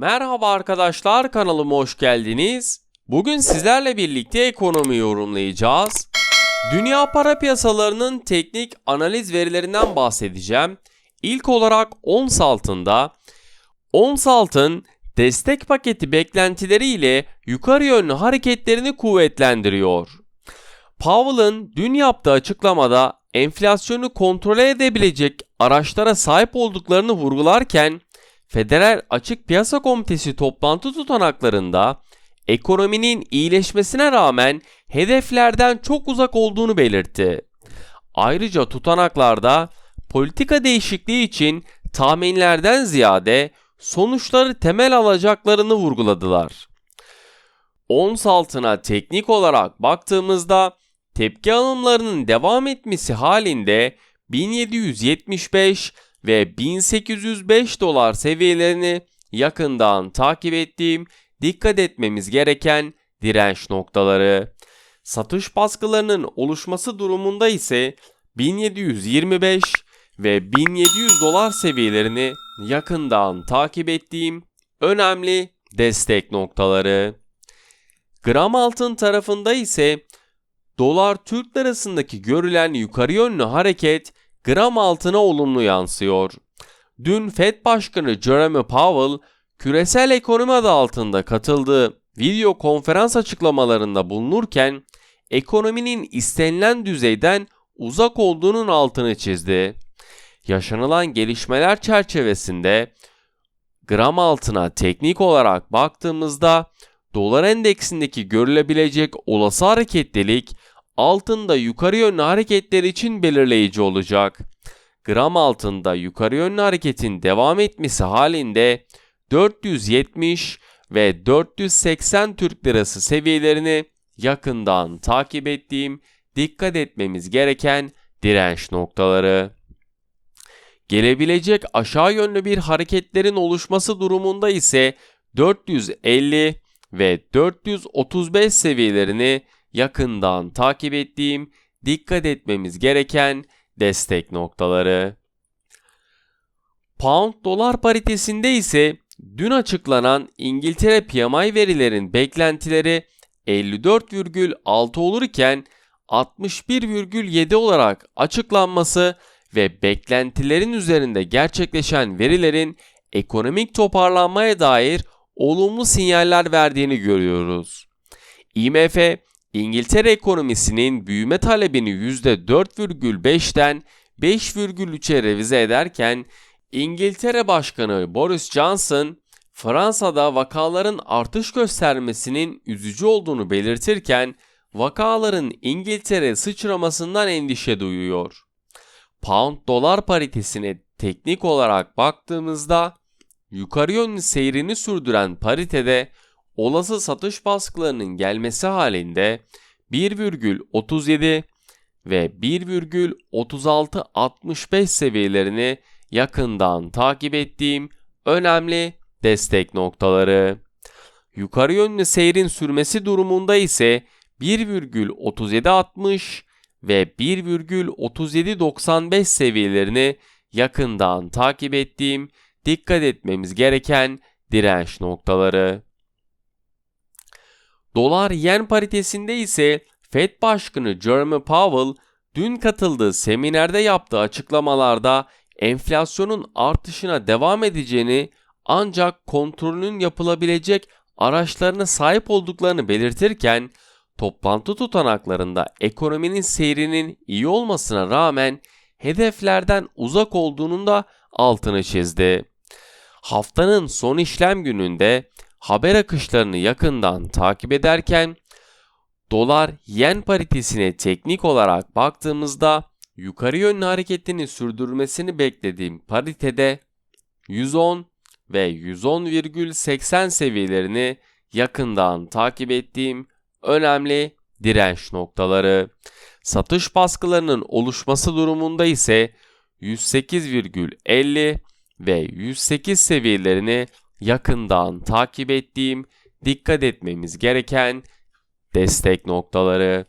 Merhaba arkadaşlar kanalıma hoş geldiniz. Bugün sizlerle birlikte ekonomi yorumlayacağız. Dünya para piyasalarının teknik analiz verilerinden bahsedeceğim. İlk olarak ons altında ons altın destek paketi beklentileriyle yukarı yönlü hareketlerini kuvvetlendiriyor. Powell'ın dün yaptığı açıklamada enflasyonu kontrol edebilecek araçlara sahip olduklarını vurgularken Federal Açık Piyasa Komitesi toplantı tutanaklarında ekonominin iyileşmesine rağmen hedeflerden çok uzak olduğunu belirtti. Ayrıca tutanaklarda politika değişikliği için tahminlerden ziyade sonuçları temel alacaklarını vurguladılar. Ons altına teknik olarak baktığımızda tepki alımlarının devam etmesi halinde 1775 ve 1805 dolar seviyelerini yakından takip ettiğim dikkat etmemiz gereken direnç noktaları. Satış baskılarının oluşması durumunda ise 1725 ve 1700 dolar seviyelerini yakından takip ettiğim önemli destek noktaları. Gram altın tarafında ise dolar Türk lirasındaki görülen yukarı yönlü hareket gram altına olumlu yansıyor. Dün Fed Başkanı Jeremy Powell küresel ekonomi adı altında katıldığı video konferans açıklamalarında bulunurken ekonominin istenilen düzeyden uzak olduğunun altını çizdi. Yaşanılan gelişmeler çerçevesinde gram altına teknik olarak baktığımızda dolar endeksindeki görülebilecek olası hareketlilik altında yukarı yönlü hareketler için belirleyici olacak. Gram altında yukarı yönlü hareketin devam etmesi halinde 470 ve 480 Türk Lirası seviyelerini yakından takip ettiğim dikkat etmemiz gereken direnç noktaları. Gelebilecek aşağı yönlü bir hareketlerin oluşması durumunda ise 450 ve 435 seviyelerini yakından takip ettiğim dikkat etmemiz gereken destek noktaları. Pound dolar paritesinde ise dün açıklanan İngiltere PMI verilerin beklentileri 54,6 olurken 61,7 olarak açıklanması ve beklentilerin üzerinde gerçekleşen verilerin ekonomik toparlanmaya dair olumlu sinyaller verdiğini görüyoruz. IMF İngiltere ekonomisinin büyüme talebini %4,5'ten 5,3'e revize ederken İngiltere Başkanı Boris Johnson Fransa'da vakaların artış göstermesinin üzücü olduğunu belirtirken vakaların İngiltere sıçramasından endişe duyuyor. Pound dolar paritesine teknik olarak baktığımızda yukarı yönlü seyrini sürdüren paritede olası satış baskılarının gelmesi halinde 1,37 ve 1,3665 seviyelerini yakından takip ettiğim önemli destek noktaları. Yukarı yönlü seyrin sürmesi durumunda ise 1,3760 ve 1,3795 seviyelerini yakından takip ettiğim dikkat etmemiz gereken direnç noktaları. Dolar yen paritesinde ise Fed Başkanı Jeremy Powell dün katıldığı seminerde yaptığı açıklamalarda enflasyonun artışına devam edeceğini ancak kontrolünün yapılabilecek araçlarına sahip olduklarını belirtirken toplantı tutanaklarında ekonominin seyrinin iyi olmasına rağmen hedeflerden uzak olduğunun da altını çizdi. Haftanın son işlem gününde haber akışlarını yakından takip ederken dolar yen paritesine teknik olarak baktığımızda yukarı yönlü hareketini sürdürmesini beklediğim paritede 110 ve 110,80 seviyelerini yakından takip ettiğim önemli direnç noktaları. Satış baskılarının oluşması durumunda ise 108,50 ve 108 seviyelerini yakından takip ettiğim, dikkat etmemiz gereken destek noktaları.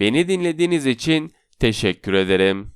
Beni dinlediğiniz için teşekkür ederim.